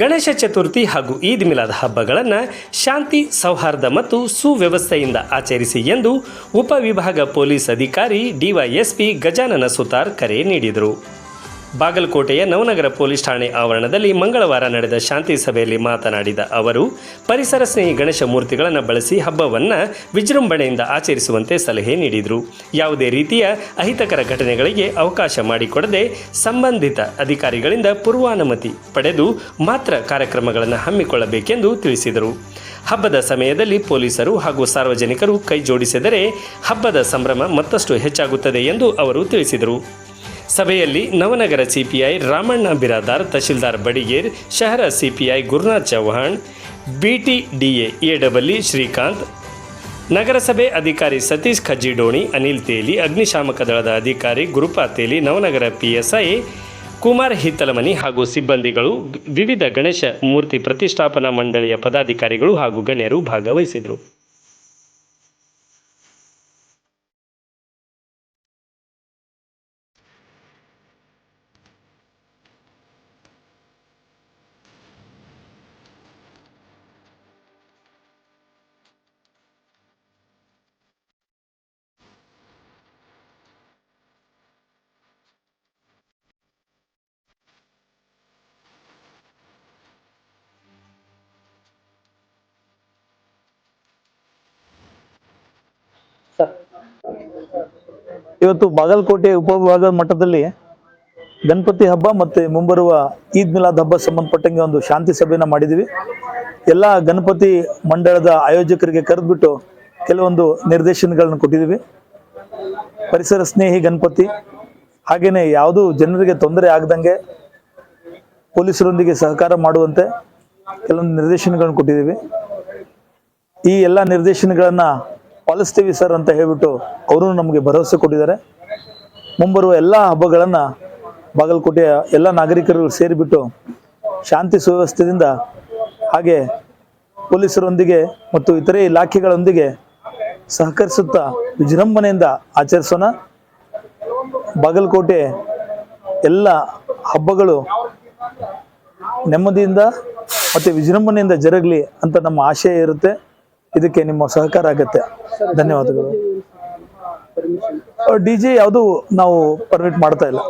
ಗಣೇಶ ಚತುರ್ಥಿ ಹಾಗೂ ಈದ್ ಮಿಲಾದ್ ಹಬ್ಬಗಳನ್ನು ಶಾಂತಿ, ಸೌಹಾರ್ದ ಮತ್ತು ಸುವ್ಯವಸ್ಥೆಯಿಂದ ಆಚರಿಸಿ ಎಂದು ಉಪವಿಭಾಗ ಪೊಲೀಸ್ ಅಧಿಕಾರಿ ಡಿವೈಎಸ್ಪಿ ಗಜಾನನ ಸುತಾರ್ ಕರೆ ನೀಡಿದರು. ಬಾಗಲಕೋಟೆಯ ನವನಗರ ಪೊಲೀಸ್ ಠಾಣೆ ಆವರಣದಲ್ಲಿ ಮಂಗಳವಾರ ನಡೆದ ಶಾಂತಿ ಸಭೆಯಲ್ಲಿ ಮಾತನಾಡಿದ ಅವರು, ಪರಿಸರ ಸ್ನೇಹಿ ಗಣೇಶ ಮೂರ್ತಿಗಳನ್ನು ಬಳಸಿ ಹಬ್ಬವನ್ನು ವಿಜೃಂಭಣೆಯಿಂದ ಆಚರಿಸುವಂತೆ ಸಲಹೆ ನೀಡಿದರು. ಯಾವುದೇ ರೀತಿಯ ಅಹಿತಕರ ಘಟನೆಗಳಿಗೆ ಅವಕಾಶ ಮಾಡಿಕೊಡದೆ ಸಂಬಂಧಿತ ಅಧಿಕಾರಿಗಳಿಂದ ಪೂರ್ವಾನುಮತಿ ಪಡೆದು ಮಾತ್ರ ಕಾರ್ಯಕ್ರಮಗಳನ್ನು ಹಮ್ಮಿಕೊಳ್ಳಬೇಕೆಂದು ತಿಳಿಸಿದರು. ಹಬ್ಬದ ಸಮಯದಲ್ಲಿ ಪೊಲೀಸರು ಹಾಗೂ ಸಾರ್ವಜನಿಕರು ಕೈ ಜೋಡಿಸಿದರೆ ಹಬ್ಬದ ಸಂಭ್ರಮ ಮತ್ತಷ್ಟು ಹೆಚ್ಚಾಗುತ್ತದೆ ಎಂದು ಅವರು ತಿಳಿಸಿದರು. ಸಭೆಯಲ್ಲಿ ನವನಗರ ಸಿಪಿಐ ರಾಮಣ್ಣ ಬಿರಾದಾರ್, ತಹಶೀಲ್ದಾರ್ ಬಡಿಗೇರ್, ಶಹರ ಸಿಪಿಐ ಗುರುನಾಥ್ ಚೌಹಾಣ್, ಬಿಟಿಡಿಎ ಎಡಬಲ್ಲಿ ಶ್ರೀಕಾಂತ್, ನಗರಸಭೆ ಅಧಿಕಾರಿ ಸತೀಶ್ ಖಜ್ಜಿಡೋಣಿ ಅನಿಲ್ ತೇಲಿ, ಅಗ್ನಿಶಾಮಕ ದಳದ ಅಧಿಕಾರಿ ಗುರುಪಾ ತೇಲಿ, ನವನಗರ ಪಿಎಸ್ಐ ಕುಮಾರ್ ಹಿತ್ತಲಮನಿ ಹಾಗೂ ಸಿಬ್ಬಂದಿಗಳು ವಿವಿಧ ಗಣೇಶ ಮೂರ್ತಿ ಪ್ರತಿಷ್ಠಾಪನಾ ಮಂಡಳಿಯ ಪದಾಧಿಕಾರಿಗಳು ಹಾಗೂ ಗಣ್ಯರು ಭಾಗವಹಿಸಿದರು. ಇವತ್ತು ಬಾಗಲಕೋಟೆ ಉಪವಿಭಾಗ ಮಟ್ಟದಲ್ಲಿ ಗಣಪತಿ ಹಬ್ಬ ಮತ್ತು ಮುಂಬರುವ ಈದ್ ಮಿಲಾದ್ ಹಬ್ಬ ಸಂಬಂಧಪಟ್ಟಂಗೆ ಒಂದು ಶಾಂತಿ ಸಭೆಯನ್ನು ಮಾಡಿದ್ದೀವಿ. ಎಲ್ಲ ಗಣಪತಿ ಮಂಡಳದ ಆಯೋಜಕರಿಗೆ ಕರೆದ್ಬಿಟ್ಟು ಕೆಲವೊಂದು ನಿರ್ದೇಶನಗಳನ್ನು ಕೊಟ್ಟಿದ್ದೀವಿ. ಪರಿಸರ ಸ್ನೇಹಿ ಗಣಪತಿ ಹಾಗೆಯೇ ಯಾವುದೂ ಜನರಿಗೆ ತೊಂದರೆ ಆಗದಂಗೆ ಪೊಲೀಸರೊಂದಿಗೆ ಸಹಕಾರ ಮಾಡುವಂತೆ ಕೆಲವೊಂದು ನಿರ್ದೇಶನಗಳನ್ನು ಕೊಟ್ಟಿದ್ದೀವಿ. ಈ ಎಲ್ಲ ನಿರ್ದೇಶನಗಳನ್ನ ಪಾಲಿಸ್ತೀವಿ ಸರ್ ಅಂತ ಹೇಳ್ಬಿಟ್ಟು ಅವರು ನಮಗೆ ಭರವಸೆ ಕೊಟ್ಟಿದ್ದಾರೆ. ಮುಂಬರುವ ಎಲ್ಲ ಹಬ್ಬಗಳನ್ನು ಬಾಗಲಕೋಟೆಯ ಎಲ್ಲ ನಾಗರಿಕರು ಸೇರಿಬಿಟ್ಟು ಶಾಂತಿ ಸುವ್ಯವಸ್ಥೆಯಿಂದ ಹಾಗೆ ಪೊಲೀಸರೊಂದಿಗೆ ಮತ್ತು ಇತರೆ ಇಲಾಖೆಗಳೊಂದಿಗೆ ಸಹಕರಿಸುತ್ತಾ ವಿಜೃಂಭಣೆಯಿಂದ ಆಚರಿಸೋಣ. ಬಾಗಲಕೋಟೆ ಎಲ್ಲ ಹಬ್ಬಗಳು ನೆಮ್ಮದಿಯಿಂದ ಮತ್ತು ವಿಜೃಂಭಣೆಯಿಂದ ಜರುಗಲಿ ಅಂತ ನಮ್ಮ ಆಶಯ ಇರುತ್ತೆ. ಇದಕ್ಕೆ ನಿಮ್ಮ ಸಹಕಾರ ಆಗತ್ತೆ. ಧನ್ಯವಾದಗಳು. ಡಿ ಜೆ ಯಾವುದು ನಾವು ಪರ್ಮಿಟ್ ಮಾಡ್ತಾ ಇಲ್ಲ.